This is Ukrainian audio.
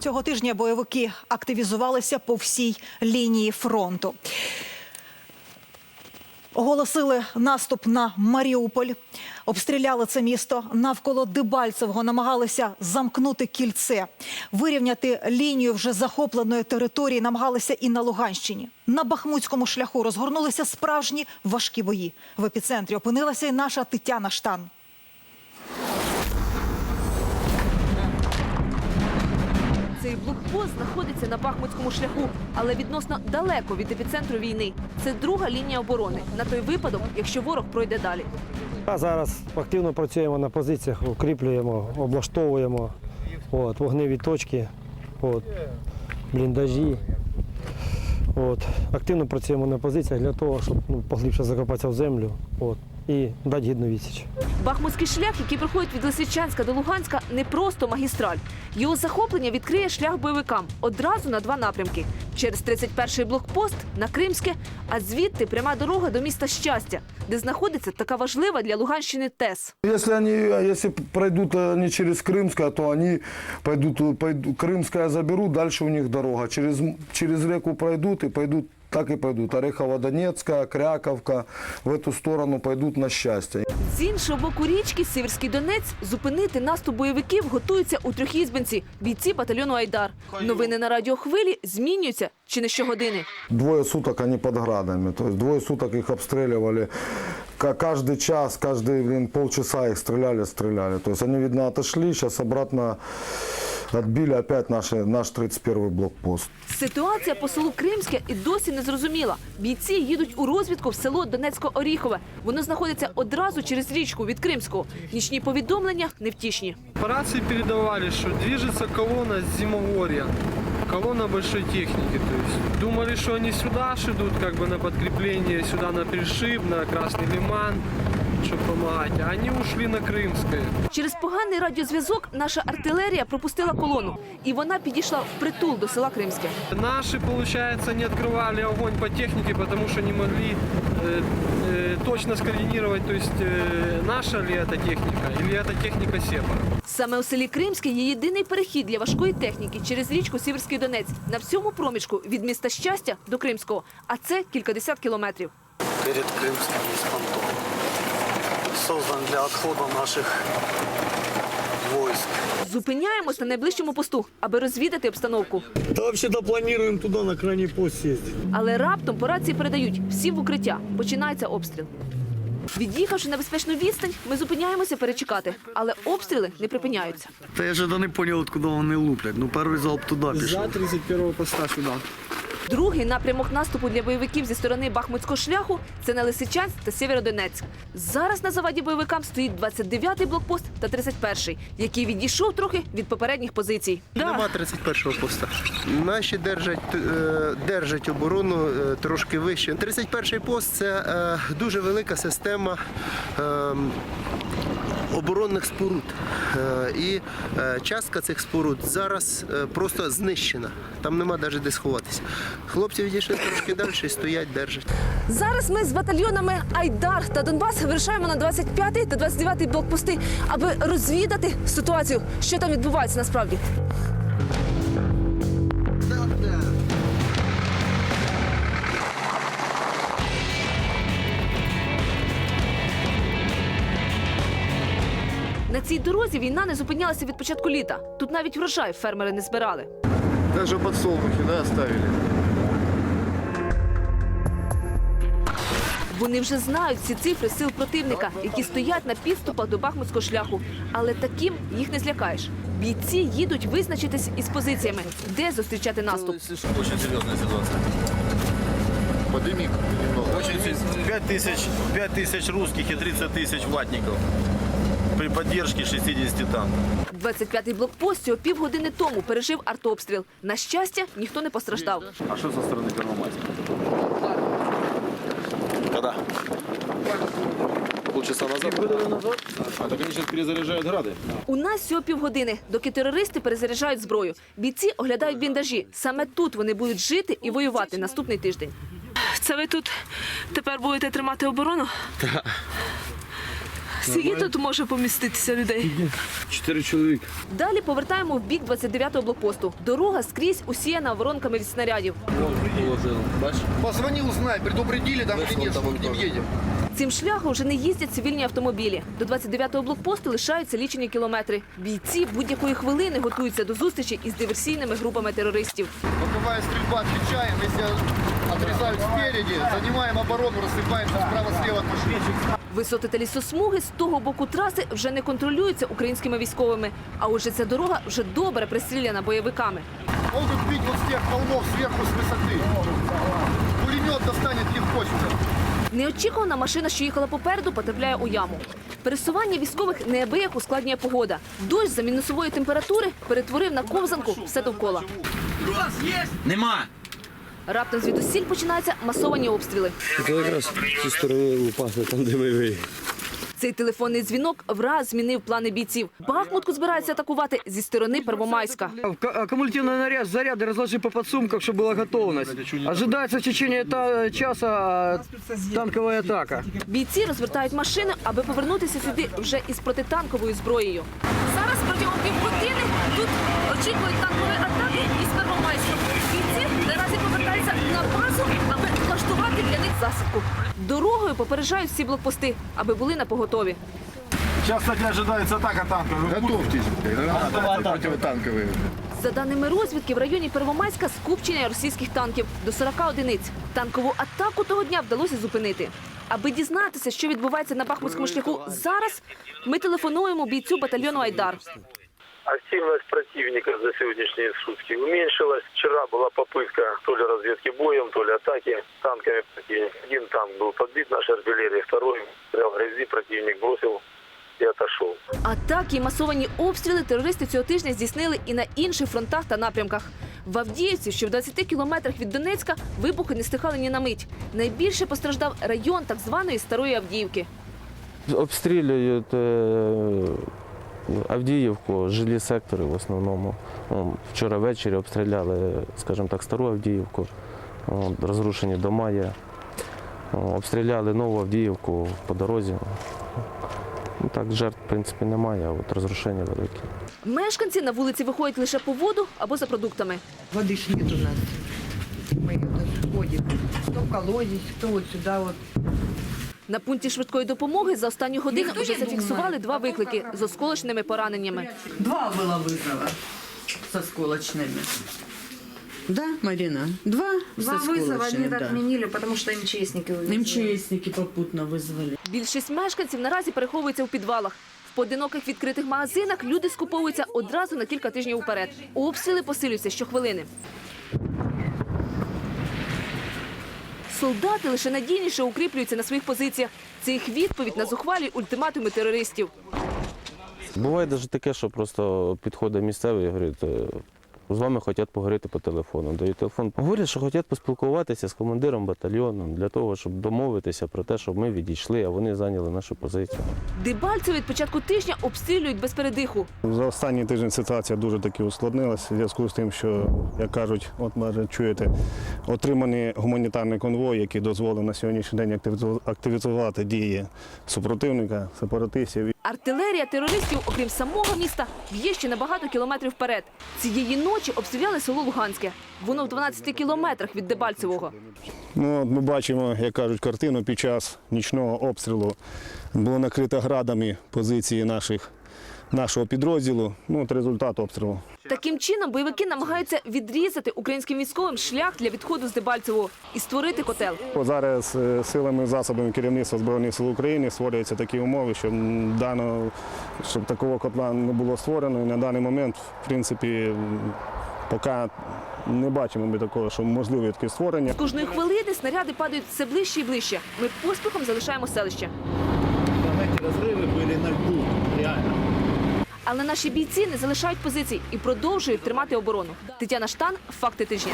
Цього тижня бойовики активізувалися по всій лінії фронту. Оголосили наступ на Маріуполь, обстріляли це місто навколо Дебальцевого, намагалися замкнути кільце, вирівняти лінію вже захопленої території, намагалися і на Луганщині. На Бахмутському шляху розгорнулися справжні важкі бої. В епіцентрі опинилася і наша Тетяна Штан. Цей блокпост знаходиться на Бахмутському шляху, але відносно далеко від епіцентру війни. Це друга лінія оборони на той випадок, якщо ворог пройде далі. А зараз активно працюємо на позиціях, укріплюємо, облаштовуємо от, вогневі точки, от, бліндажі. От. Активно працюємо на позиціях для того, щоб ну, поглибше закопатися в землю от, і дати гідну відсіч. Бахмутський шлях, який проходить від Лисичанська до Луганська, не просто магістраль. Його захоплення відкриє шлях бойовикам одразу на два напрямки: через 31-й блокпост на Кримське, а звідти пряма дорога до міста Щастя, де знаходиться така важлива для Луганщини ТЕС. Если они, если пройдут они через Крымское, то они пойдут, пойдут Крымское заберут, дальше у них дорога. Через, через реку пройдут и пойдут, так и пойдут. Орехово-Донецкая, Кряковка, в эту сторону пойдут на счастье. З іншого боку річки Сіверський Донець зупинити наступ бойовиків готуються у трьохізбинці бійці батальйону Айдар. Новини на радіохвилі змінюються чи не щогодини. Двое суток они под градами, то есть двое суток их обстреливали. Ка- Каждый час, каждые блин, полчаса их стреляли, стреляли. То есть они, видно, отошли, сейчас обратно отбили опять наши, наш 31-й блокпост. Ситуація по селу Кримське і досі не зрозуміла. Бійці їдуть у розвідку в село Донецько-Оріхове. Воно знаходиться одразу через річку від Кримського. Нічні повідомлення невтішні. По рации передавали, что движется колонна с зимогорья. Колонна большой техники. То есть думали, что они сюда ж идут, как бы на подкрепление, сюда на Пришиб, на Красный Лиман, чтобы помогать. А они ушли на Крымское. Через поганий радіозв'язок наша артилерія пропустила колону, і вона підійшла впритул до села Кримське. Наши, получается, не открывали огонь по технике, потому что не могли э, э, точно скоординировать, то есть э, наша ли это техника или это техника Сепара. Саме у селі Кримське є єдиний перехід для важкої техніки через річку Сіверський Донець на всьому проміжку від міста Щастя до Кримського, а це кількадесят кілометрів. перед Крымским есть понтон. Создан для отхода наших войск. Зупиняємось на найближчому посту, аби розвідати обстановку. Да вообще-то планируем туда на крайний пост съездить. Але раптом по рації передають всі в укриття. Починається обстріл. Від'їхавши на безпечну відстань, ми зупиняємося перечекати, але обстріли не припиняються. Да я же да не понял, откуда вони луплять. Ну перший залп туди пішов. 31-го поста сюда. Другий напрямок наступу для бойовиків зі сторони Бахмутського шляху це на Лисичанськ та Сєвєродонецьк. Зараз на заваді бойовикам стоїть 29-й блокпост та 31-й, який відійшов трохи від попередніх позицій. Нема 31-го поста. Наші держать, е, держать оборону е, трошки вище. 31-й пост це е, дуже велика система е, оборонних споруд. Е, І е, частка цих споруд зараз е, просто знищена. Там нема навіть де сховатися. Хлопці відійшли трошки далі стоять, держать. Зараз ми з батальйонами Айдар та Донбас вирішаємо на 25-й та 29-й блокпости, аби розвідати ситуацію, що там відбувається насправді. На цій дорозі війна не зупинялася від початку літа. Тут навіть врожай фермери не збирали. Навіть подсолнухи да, оставили. Вони вже знають всі цифри сил противника, які стоять на підступах до Бахмутського шляху. Але таким їх не злякаєш. Бійці їдуть визначитись із позиціями, де зустрічати наступ. Очень серьезная ситуация. Подимік немного. Очень се- 5 тысяч, 5 тысяч русских и 30 тысяч ватников при поддержке 60 танков. 25-й блокпост цього півгодини тому пережив артобстріл. На щастя, ніхто не постраждав. А что со стороны Первомайска? Когда? Полчаса назад? А так они сейчас перезаряжают грады. У нас всього півгодини, доки терористи перезаряджають зброю. Бійці оглядають бліндажі. Саме тут вони будуть жити і воювати наступний тиждень. Це ви тут тепер будете тримати оборону? Скільки тут може поміститися людей? Чотири чоловіка. Далі повертаємо в бік 29-го блокпосту. Дорога скрізь усіяна воронками від снарядів. Позвони, узнай, предупредили там нет, что мы к ним. Цим шляхом вже не їздять цивільні автомобілі. До 29-го блокпосту лишаються лічені кілометри. Бійці будь-якої хвилини готуються до зустрічі із диверсійними групами терористів. Боковая стрельба, отвечаем, если отрезают спереди, занимаем оборону, рассыпаемся справа-слева от машин. Висоти та лісосмуги з того боку траси вже не контролюються українськими військовими. А отже, ця дорога вже добре пристріляна бойовиками. Могут бить вот с тех холмов сверху с высоты. Пулемет достанет легко сюда. Неочікувана машина, що їхала попереду, потрапляє у яму. Пересування військових неабияк ускладнює погода. Дощ за мінусової температури перетворив на ковзанку все довкола. Нема. Раптом звідусіль починаються масовані обстріли. Це якраз зі сторони упасли, там де ми виїхали. Цей телефонний дзвінок враз змінив плани бійців. Бахмутку збираються атакувати зі сторони Первомайська. Аккумулятивный наряд, заряды разложи по подсумкам, чтобы была готовность. Ожидается в течение та- часа танковая атака. Бійці розвертають машини, аби повернутися сюди вже із протитанковою зброєю. Зараз протягом півгодини тут очікують танкові атаки Для. Дорогою попереджають всі блокпости, аби були на поготові. Сейчас, кстати, ожидается атака танков. Готовьтесь, противотанковые. За даними розвідки, в районі Первомайська скупчення російських танків до 40 одиниць. Танкову атаку того дня вдалося зупинити. Аби дізнатися, що відбувається на Бахмутському шляху зараз, ми телефонуємо бійцю батальйону Айдар Активность противника за сегодняшние сутки уменьшилась. Вчера была попытка то ли разведки боем, то ли атаки танками противника. Один танк был подбит нашей артиллерией, второй стрел в грязи противник бросил и отошел. Атаки і масовані обстріли терористи цього тижня здійснили і на інших фронтах та напрямках. В Авдіївці, що в 20 кілометрах від Донецька, вибухи не стихали ні на мить. Найбільше постраждав район так званої Старої Авдіївки. Обстрілюють е, Авдіївку, жилі сектори в основному. Вчора ввечері обстріляли, скажімо так, стару Авдіївку, розрушені дома є. Обстріляли нову Авдіївку по дорозі. Ну, так, жертв, в принципі, немає, а от розрушення великі. Мешканці на вулиці виходять лише по воду або за продуктами. Воды ж нет у нас. Мы вот ходим. Кто в колодец, кто вот сюда вот. На пункті швидкої допомоги за останню годину вже зафіксували два виклики з осколочними пораненнями. Два было вызова со сколочными. Да, Марина? Два, Два со вызова они сколочными, да. отменили, потому что МЧСники увезли. МЧСники попутно вызвали. Більшість мешканців наразі переховується у підвалах. В поодиноких відкритих магазинах люди скуповуються одразу на кілька тижнів уперед. Обстріли посилюються щохвилини. Солдати лише надійніше укріплюються на своїх позиціях. Це їх відповідь на зухвалі ультиматуми терористів. Буває навіть таке, що просто підходить місцевий і говорить, «Е, з вами хочуть поговорити по телефону. Дають телефон. Говорять, що хочуть поспілкуватися з командиром батальйону для того, щоб домовитися про те, щоб ми відійшли, а вони зайняли нашу позицію. Дебальцеві від початку тижня обстрілюють без передиху. За останній тиждень ситуація дуже таки ускладнилася в зв'язку з тим, що, як кажуть, от може чуєте, отриманий гуманітарний конвой, який дозволив на сьогоднішній день активізу- активізувати дії супротивника, сепаратистів. Артилерія терористів, окрім самого міста, б'є ще на багато кілометрів вперед. Цієї ночі обстріляли село Луганське. Воно в 12 кілометрах від Дебальцевого. Ну, ми бачимо, як кажуть, картину під час нічного обстрілу було накрито градами позиції наших, нашого підрозділу. Ну, от результат обстрілу. Таким чином бойовики намагаються відрізати українським військовим шлях для відходу з Дебальцевого і створити котел. От Зараз е, силами засобами керівництва Збройних сил України створюються такі умови, щоб м, дано, щоб такого котла не було створено. І на даний момент, в принципі, м, поки не бачимо ми такого, що можливе таке створення. З кожної хвилини снаряди падають все ближче і ближче. Ми поспіхом залишаємо селище. Эти разрывы были на льду, реально. але наші бійці не залишають позицій і продовжують тримати оборону. Тетяна Штан, факти тижня.